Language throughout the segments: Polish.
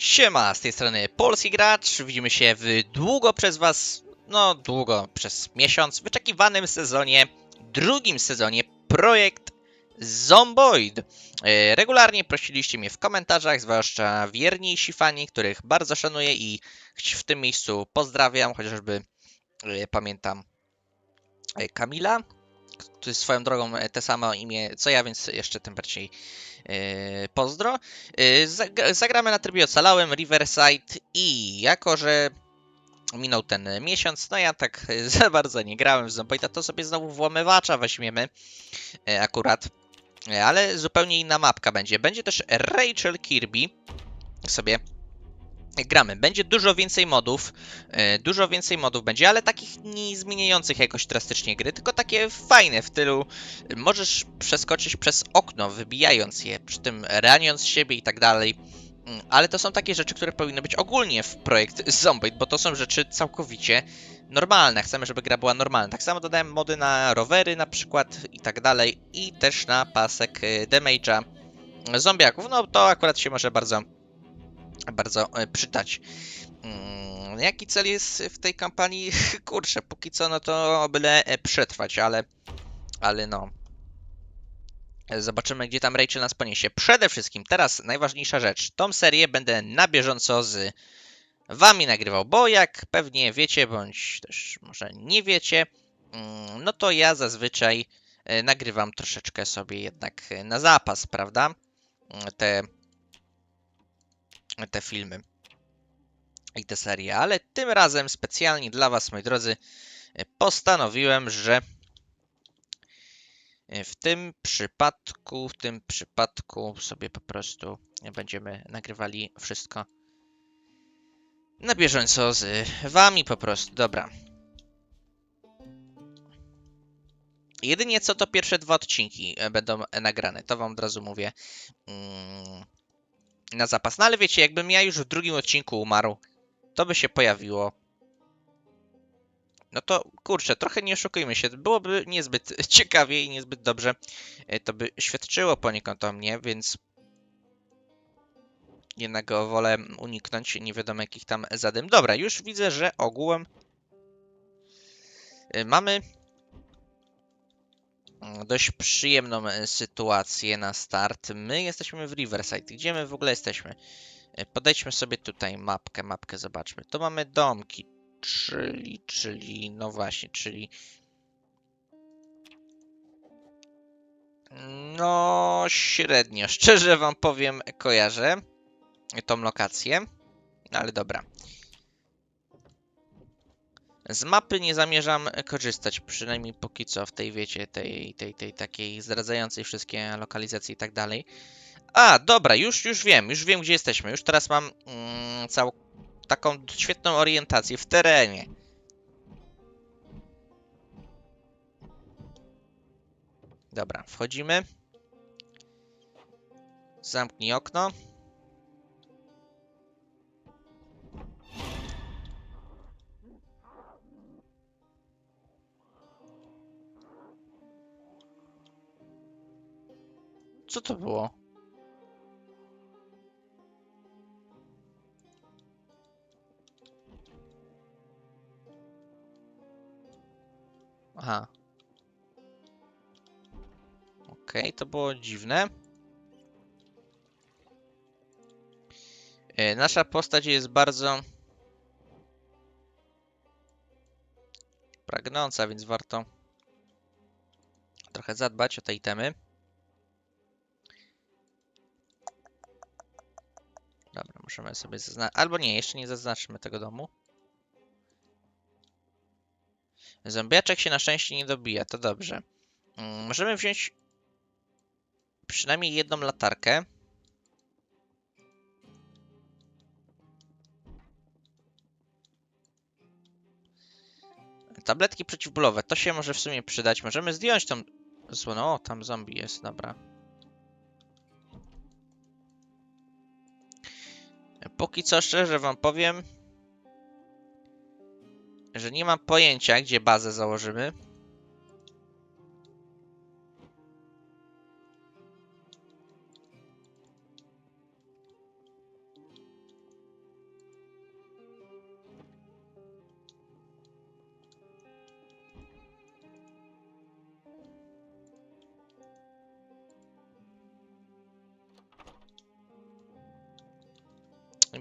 Siema, z tej strony Polski Gracz. Widzimy się w długo przez was, no długo, przez miesiąc, wyczekiwanym sezonie, drugim sezonie projekt Zomboid. E, Regularnie prosiliście mnie w komentarzach, zwłaszcza wierniejsi fani, których bardzo szanuję i w tym miejscu pozdrawiam, chociażby e, pamiętam e, Kamila, który swoją drogą te samo imię co ja, więc jeszcze tym bardziej pozdro. E, zag- Zagramy na trybie ocalałym, Riverside i jako, że minął ten miesiąc, no ja tak e, za bardzo nie grałem w Zomboida, to sobie znowu włamywacza weźmiemy akurat. Ale zupełnie inna mapka będzie. Będzie też Rachel Kirby. Sobie gramy. Będzie dużo więcej modów. e, Dużo więcej modów będzie, ale takich nie zmieniających jakoś drastycznie gry, tylko takie fajne w tylu możesz przeskoczyć przez okno, wybijając je, przy tym raniąc siebie i tak dalej. Mm, Ale to są takie rzeczy, które powinny być ogólnie w projekt Zombie, bo to są rzeczy całkowicie normalne. Chcemy, żeby gra była normalna. Tak samo dodałem mody na rowery na przykład i tak dalej i też na pasek y, damage'a zombiaków. No to akurat się może bardzo, bardzo y, przydać. Mm, Jaki cel jest w tej kampanii? Kurczę, póki co no to byle e, przetrwać, ale ale no. Zobaczymy, gdzie tam Rachel nas poniesie. Przede wszystkim, teraz najważniejsza rzecz. Tą serię będę na bieżąco z wami nagrywał, bo jak pewnie wiecie, bądź też może nie wiecie, mm, no to ja zazwyczaj e, nagrywam troszeczkę sobie jednak e, na zapas, prawda? Mm, Te, te filmy i te serie, ale tym razem specjalnie dla was, moi drodzy, e, postanowiłem, że E, W tym przypadku, w tym przypadku sobie po prostu będziemy nagrywali wszystko na bieżąco z wami po prostu. Dobra. Jedynie co to pierwsze dwa odcinki e, będą nagrane, to wam od razu mówię mm, na zapas. No ale wiecie, jakbym ja już w drugim odcinku umarł, to by się pojawiło no to kurczę, trochę nie oszukujmy się, byłoby niezbyt ciekawie i niezbyt dobrze. e, To by świadczyło poniekąd o mnie, więc jednak wolę uniknąć nie wiadomo jakich tam zadym. Dobra, już widzę, że ogółem e, mamy dość przyjemną e, sytuację na start. My jesteśmy w Riverside. Gdzie my w ogóle jesteśmy? E, Podejdźmy sobie tutaj mapkę, mapkę zobaczmy. Tu mamy domki, czyli, czyli, no właśnie, czyli no średnio, szczerze wam powiem, kojarzę tą lokację, ale dobra. Z mapy nie zamierzam korzystać, przynajmniej póki co w tej, wiecie, tej, tej, tej takiej zdradzającej wszystkie lokalizacje i tak dalej. A, dobra, już, już wiem, już wiem gdzie jesteśmy, już teraz mam mm, całą taką świetną orientację w terenie. Dobra, wchodzimy. Zamknij okno. Co to było? Aha. Okej, to było dziwne. E, Nasza postać jest bardzo pragnąca, więc warto trochę zadbać o te itemy. Możemy sobie zaznaczyć. Albo nie, jeszcze nie zaznaczmy tego domu. Zombiaczek się na szczęście nie dobija, to dobrze. Mm, Możemy wziąć przynajmniej jedną latarkę. Tabletki przeciwbólowe, to się może w sumie przydać. Możemy zdjąć tą słonę. O, tam zombie jest, dobra. Póki co szczerze wam powiem, że nie mam pojęcia, gdzie bazę założymy.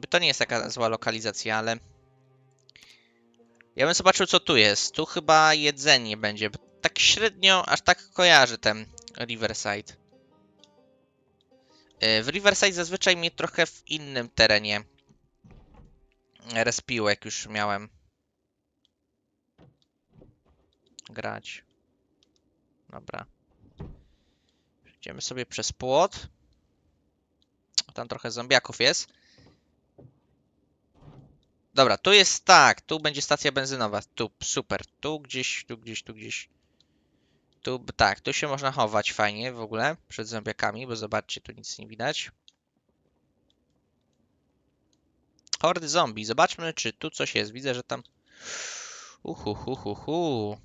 To nie jest taka zła lokalizacja, ale... Ja bym zobaczył, co tu jest. Tu chyba jedzenie będzie. Tak średnio, aż tak kojarzy ten Riverside. E, W Riverside zazwyczaj mnie trochę w innym terenie respiło, jak już miałem grać. Dobra. Idziemy sobie przez płot. Tam trochę zombiaków jest. Dobra, tu jest tak, tu będzie stacja benzynowa. Tu, super. Tu gdzieś, tu gdzieś, tu gdzieś. Tu, tak, tu się można chować fajnie w ogóle przed zombiakami, bo zobaczcie, tu nic nie widać. Hordy zombie. Zobaczmy, czy tu coś jest. Widzę, że tam... Uhu, hu, hu,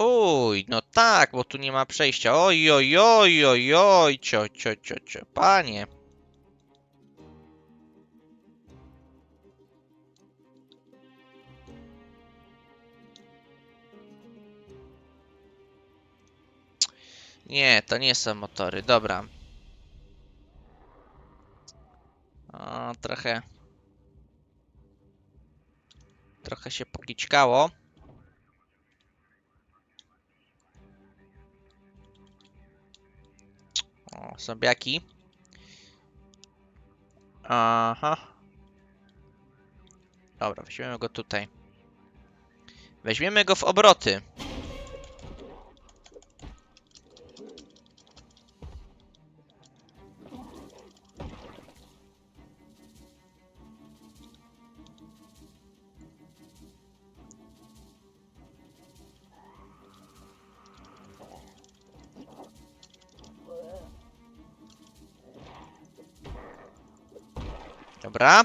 Uj, no tak, bo tu nie ma przejścia. Oj, oj, oj, oj, oj, cio, cio, cio, cio, panie. Nie, to nie są motory, dobra. O, trochę... Trochę się pokićkało. O, zombiaki. Aha. Dobra, weźmiemy go tutaj. Weźmiemy go w obroty. Dobra.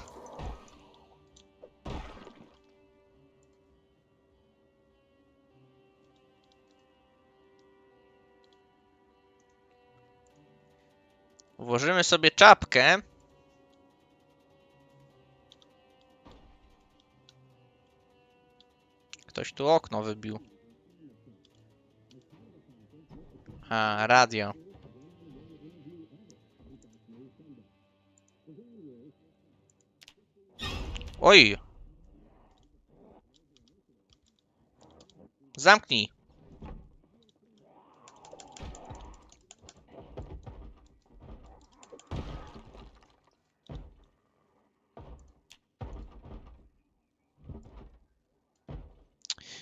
Włożymy sobie czapkę. Ktoś tu okno wybił. A, radio. Oj! Zamknij!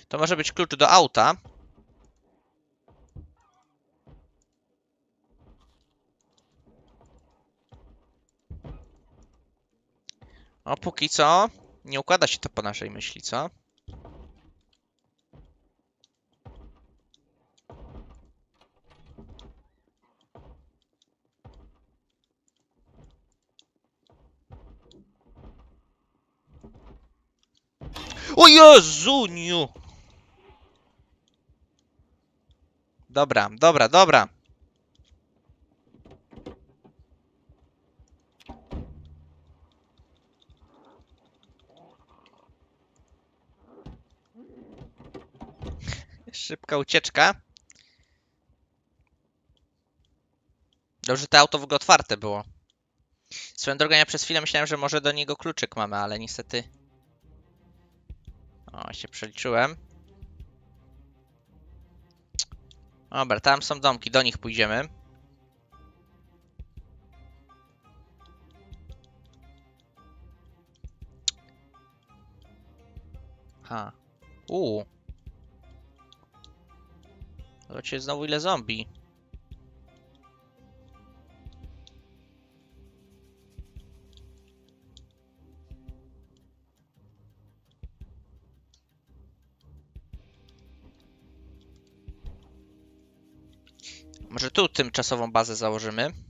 To może być klucz do auta. O, póki co nie układa się to po naszej myśli, co? O Jezuniu! Dobra, dobra, dobra. Szybka ucieczka. Dobrze, to auto w ogóle otwarte było. Swoją drogą, ja przez chwilę myślałem, że może do niego kluczyk mamy, ale niestety... O, się przeliczyłem. Dobra, tam są domki, do nich pójdziemy. Ha. Uuu. Zobaczcie znowu ile zombie. Może tu tymczasową bazę założymy?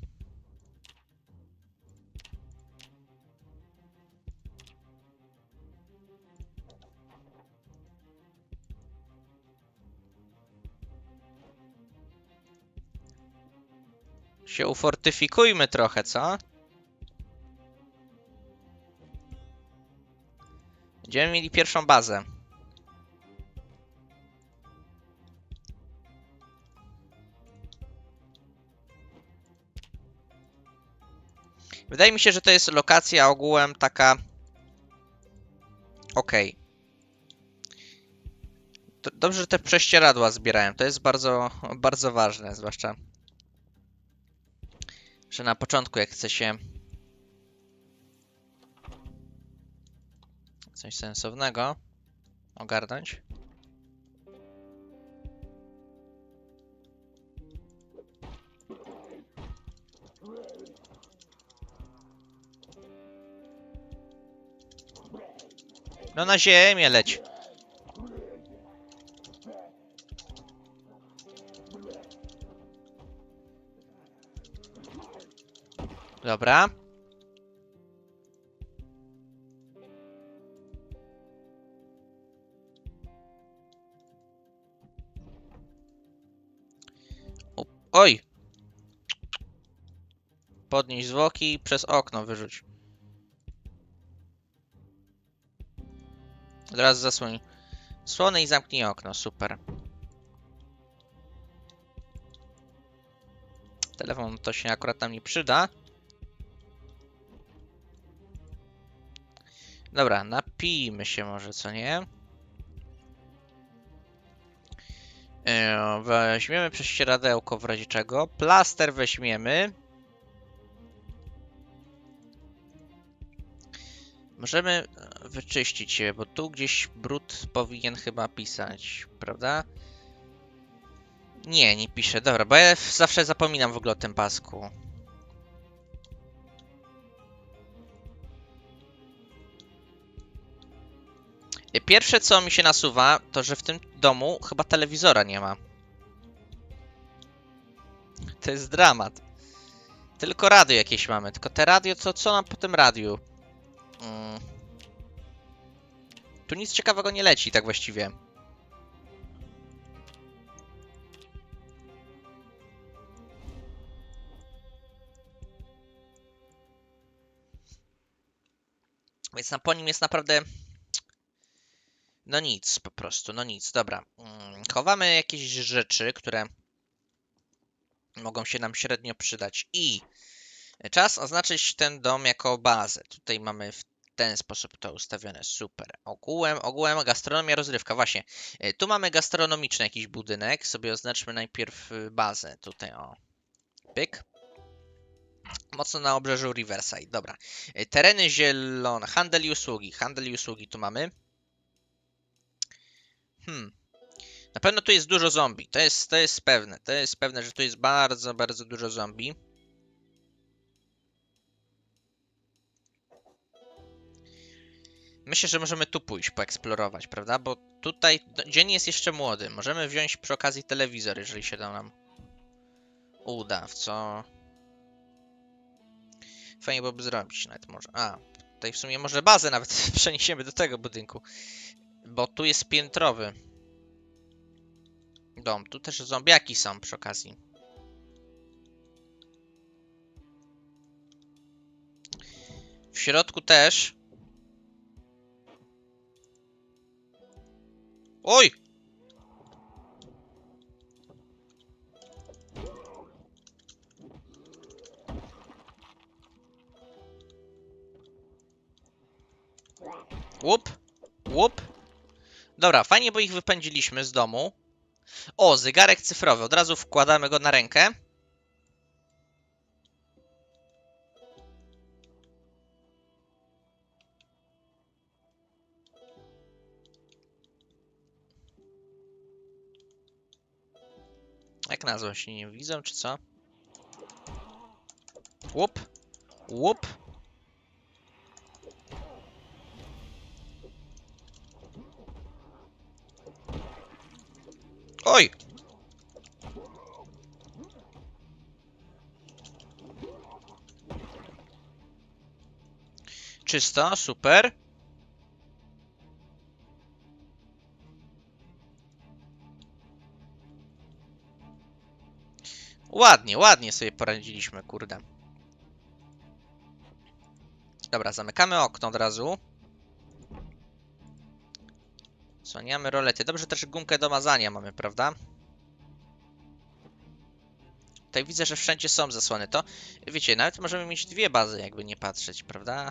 Się ufortyfikujmy trochę, co? Będziemy mieli pierwszą bazę. Wydaje mi się, że to jest lokacja ogółem taka... Okej. Okay dobrze, że te prześcieradła zbierałem. To jest bardzo, bardzo ważne, zwłaszcza że na początku jak chce się coś sensownego ogarnąć. No na ziemię leć. Dobra. Oj! Podnieś zwłoki i przez okno wyrzuć. Od zasłoń i zamknij okno. Super. Telefon to się akurat nam nie przyda. Dobra, napijmy się może, co nie? Eee, Weźmiemy prześcieradełko w razie czego. Plaster weźmiemy. Możemy e, wyczyścić się, bo tu gdzieś brud powinien chyba pisać, prawda? Nie, nie pisze. Dobra, bo ja zawsze zapominam w ogóle o tym pasku. Pierwsze co mi się nasuwa, to że w tym domu chyba telewizora nie ma. To jest dramat. Tylko radio jakieś mamy. Tylko te radio, co, co nam po tym radiu? Mm. Tu nic ciekawego nie leci, tak właściwie. Więc na, po nim jest naprawdę... No nic, po prostu, no nic. Dobra. Mm, Chowamy jakieś rzeczy, które mogą się nam średnio przydać. I czas oznaczyć ten dom jako bazę. Tutaj mamy w ten sposób to ustawione. Super. Ogółem, ogółem gastronomia, rozrywka. Właśnie. e, Tu mamy gastronomiczny jakiś budynek. Sobie oznaczmy najpierw y, bazę. Tutaj o. Pyk. Mocno na obrzeżu Riverside. Dobra. E, Tereny zielone. Handel i usługi. Handel i usługi tu mamy. Hmm. Na pewno tu jest dużo zombie. To jest, to jest pewne. To jest pewne, że tu jest bardzo, bardzo dużo zombie. Myślę, że możemy tu pójść, poeksplorować, prawda? Bo tutaj no, dzień jest jeszcze młody. Możemy wziąć przy okazji telewizor, jeżeli się to nam uda, w co fajnie byłoby zrobić nawet może. A, tutaj w sumie może bazę nawet przeniesiemy do tego budynku, bo tu jest piętrowy dom. Tu też zombiaki są przy okazji. W środku też. Oj! Łup, łup. Dobra, fajnie, bo ich wypędziliśmy z domu. O, zegarek cyfrowy. Od razu wkładamy go na rękę. Jak nazwa się nie widzą, czy co? Łup. Łup. Oj! Czysto, super. Ładnie, ładnie sobie poradziliśmy, kurde. Dobra, zamykamy okno od razu. Słaniamy rolety. Dobrze też gumkę do mazania mamy, prawda? Tutaj widzę, że wszędzie są zasłony. To, wiecie, nawet możemy mieć dwie bazy, jakby nie patrzeć, prawda?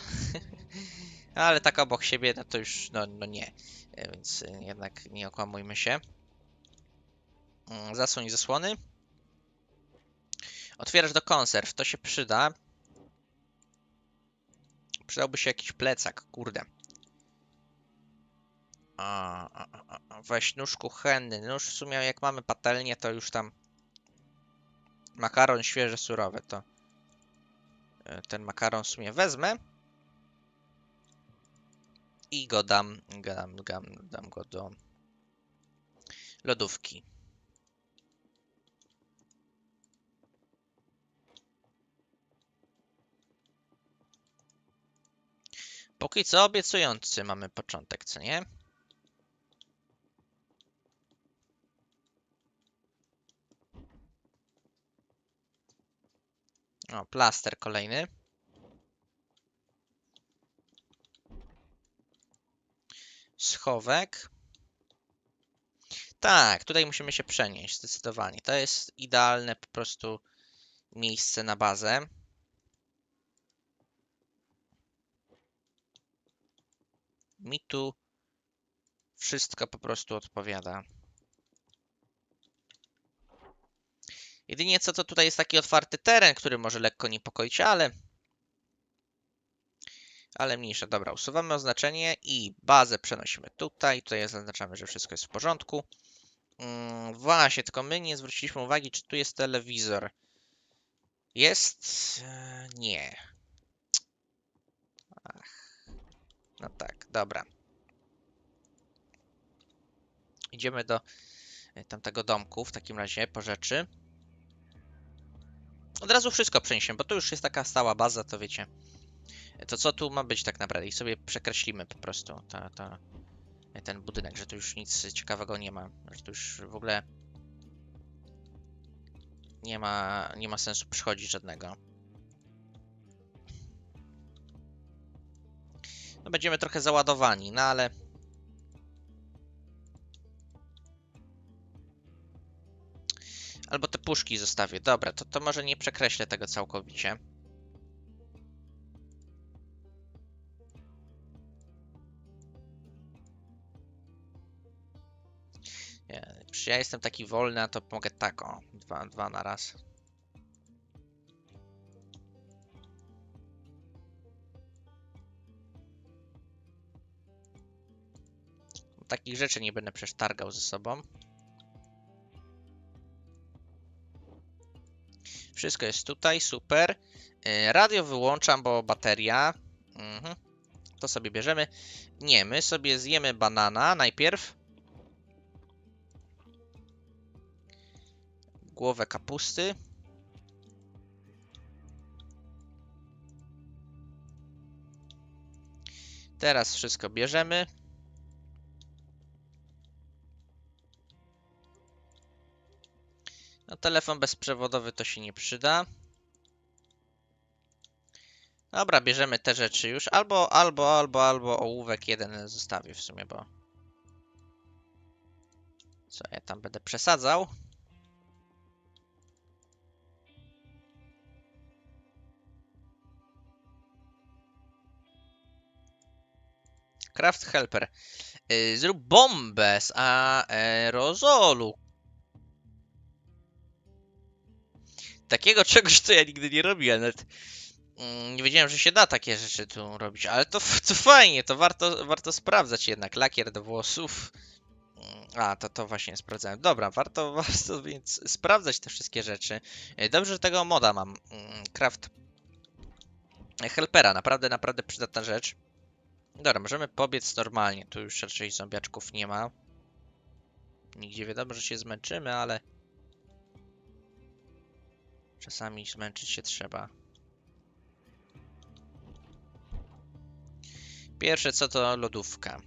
Ale tak obok siebie, no to już, no, no nie. E, Więc e, jednak nie okłamujmy się. Mm, Zasłoń zasłony. Otwierasz do konserw, to się przyda. Przydałby się jakiś plecak, kurde. A, a, a, weź nóż kuchenny. Nóż w sumie jak mamy patelnię, to już tam makaron świeży, surowy, to e, ten makaron w sumie wezmę i go dam, dam, dam, dam go do lodówki. Póki co obiecujący mamy początek, co nie? O, plaster kolejny. Schowek. Tak, tutaj musimy się przenieść, zdecydowanie. To jest idealne po prostu miejsce na bazę. Mi tu wszystko po prostu odpowiada. Jedynie co to tutaj jest taki otwarty teren, który może lekko niepokoić, ale... Ale mniejsza. Dobra, usuwamy oznaczenie i bazę przenosimy tutaj. Tutaj zaznaczamy, że wszystko jest w porządku. Mm, właśnie, tylko my nie zwróciliśmy uwagi, czy tu jest telewizor. Jest? E, Nie. Ach. No tak, dobra. Idziemy do e, tamtego domku w takim razie po rzeczy. Od razu wszystko przeniesiemy, bo to już jest taka stała baza, to wiecie. To co tu ma być tak naprawdę? I sobie przekreślimy po prostu ta, ta, ten budynek, że tu już nic ciekawego nie ma. Że tu już w ogóle nie ma, nie ma sensu przychodzić żadnego. No będziemy trochę załadowani, no ale... Albo te puszki zostawię. Dobra, to, to może nie przekreślę tego całkowicie. Przecież ja jestem taki wolny, a to mogę tak, o, dwa, dwa na raz. Takich rzeczy nie będę przecież ze sobą. Wszystko jest tutaj, super. Yy, Radio wyłączam, bo bateria. Mhm. To sobie bierzemy. Nie, my sobie zjemy banana najpierw. Głowę kapusty. Teraz wszystko bierzemy. Telefon bezprzewodowy to się nie przyda. Dobra, bierzemy te rzeczy już. Albo, albo, albo, albo ołówek jeden zostawię w sumie, bo... Co ja tam będę przesadzał? Craft Helper. Y, Zrób bombę z aerozolu. Takiego czegoś, co ja nigdy nie robiłem. Nawet mm, nie wiedziałem, że się da takie rzeczy tu robić, ale to, to fajnie, to warto, warto sprawdzać jednak. Lakier do włosów. Mm, A, to, to właśnie sprawdzałem. Dobra, warto, warto więc sprawdzać te wszystkie rzeczy. Y, Dobrze, że tego moda mam. Mm, Craft Helpera, naprawdę, naprawdę przydatna rzecz. Dobra, możemy pobiec normalnie. Tu już raczej zombiaczków nie ma. Nigdzie wiadomo, że się zmęczymy, ale... Czasami zmęczyć się trzeba. Pierwsze co to lodówka.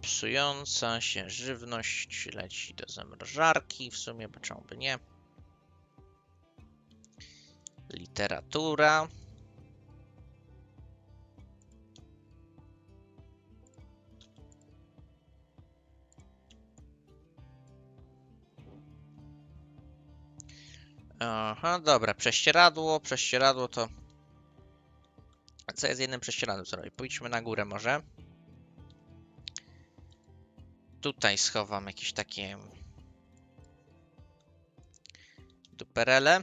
Psująca się żywność leci do zamrażarki. W sumie, czemu by nie? Literatura. Aha, dobra, prześcieradło, prześcieradło to... A co jest jednym prześcieradłem co robi? Pójdźmy na górę może. Tutaj schowam jakieś takie... Duperele.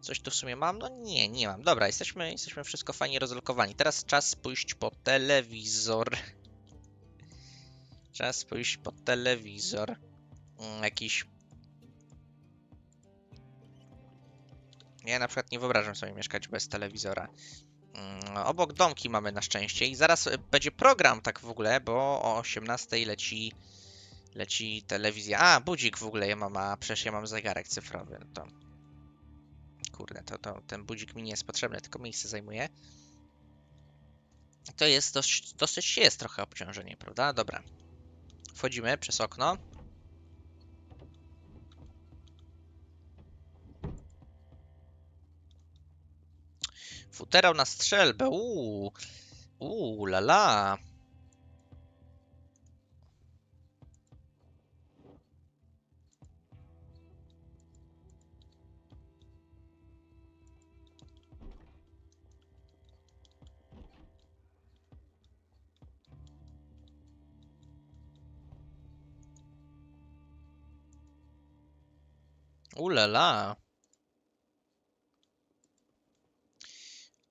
Coś tu w sumie mam? No nie, nie mam. Dobra, jesteśmy, jesteśmy wszystko fajnie rozlokowani. Teraz czas pójść po telewizor. Czas pójść po telewizor. Mm, Jakiś Ja na przykład nie wyobrażam sobie mieszkać bez telewizora. Mm, Obok domki mamy na szczęście i zaraz e, będzie program tak w ogóle, bo o 18 leci leci telewizja. A, budzik w ogóle ja mam, a przecież ja mam zegarek cyfrowy. No to kurde, to, to ten budzik mi nie jest potrzebny, tylko miejsce zajmuje. To jest dość, dosyć jest trochę obciążenie, prawda? Dobra. Wchodzimy przez okno. Futerał na strzelbę. Uuu. Uuu, la la.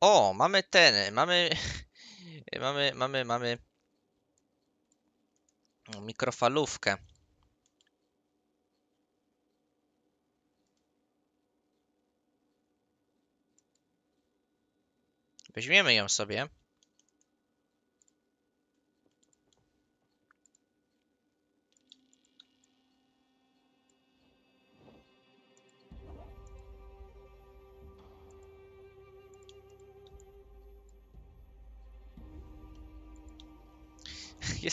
O, mamy ten, mamy, mamy, mamy, mamy mikrofalówkę. Weźmiemy ją sobie.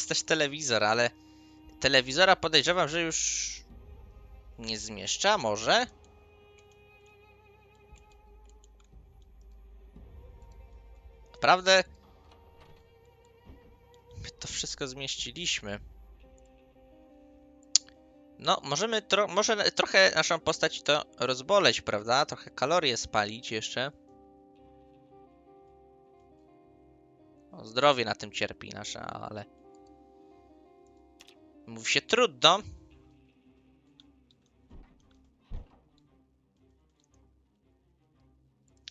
Też telewizor, ale telewizora podejrzewam, że już nie zmieszcza, może? Naprawdę? My to wszystko zmieściliśmy. No, możemy tro może trochę naszą postać to rozboleć, prawda? Trochę kalorie spalić jeszcze. O, zdrowie na tym cierpi nasze, ale... Mówi się trudno.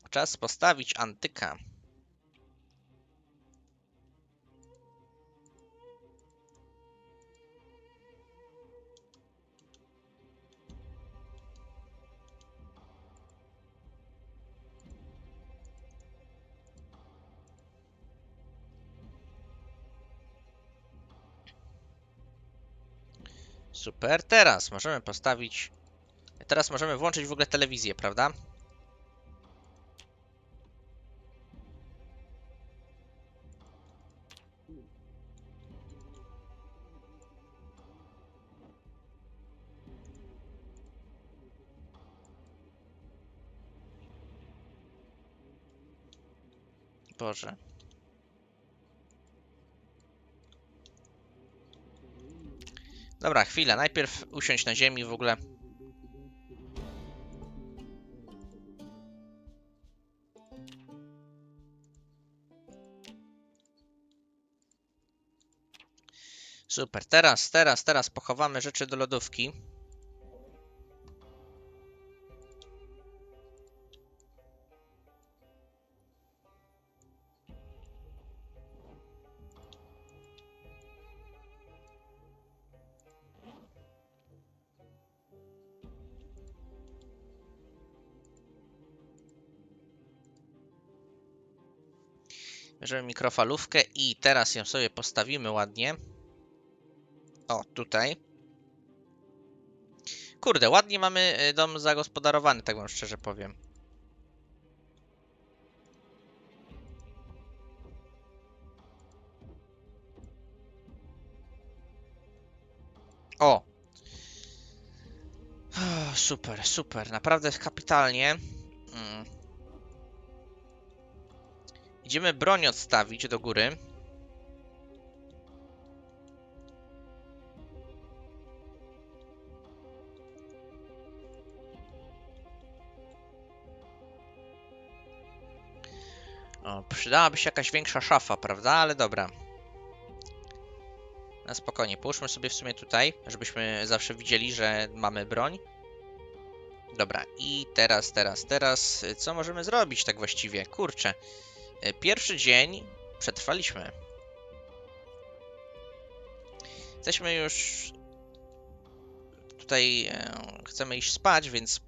Czas postawić antyka. Super, teraz możemy postawić... Teraz możemy włączyć w ogóle telewizję, prawda? Boże. Dobra, chwila. Najpierw usiąść na ziemi w ogóle. Super. Teraz, teraz, teraz pochowamy rzeczy do lodówki. Bierzemy mikrofalówkę i teraz ją sobie postawimy ładnie. O, tutaj. Kurde, ładnie mamy y, dom zagospodarowany, tak wam szczerze powiem. O! Super, super, naprawdę kapitalnie. Mm. Idziemy broń odstawić do góry. O, przydałaby się jakaś większa szafa, prawda? Ale dobra. Na spokojnie, połóżmy sobie w sumie tutaj, żebyśmy zawsze widzieli, że mamy broń. Dobra, i teraz, teraz, teraz, co możemy zrobić tak właściwie? Kurczę pierwszy dzień przetrwaliśmy. Jesteśmy już tutaj, e, chcemy iść spać, więc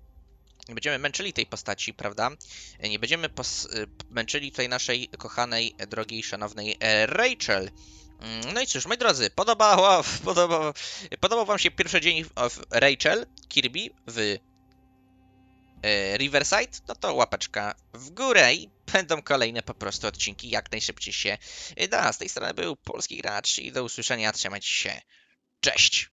nie będziemy męczyli tej postaci, prawda? E, Nie będziemy męczyli tutaj naszej kochanej, e, drogiej, szanownej e, Rachel. Mm, No i cóż, moi drodzy, podobało, podobał, podobał wam się pierwszy dzień Rachel Kirby w e, Riverside? No to łapeczka w górę i będą kolejne po prostu odcinki jak najszybciej się da. Z tej strony był Polski Gracz i do usłyszenia, trzymajcie się. Cześć!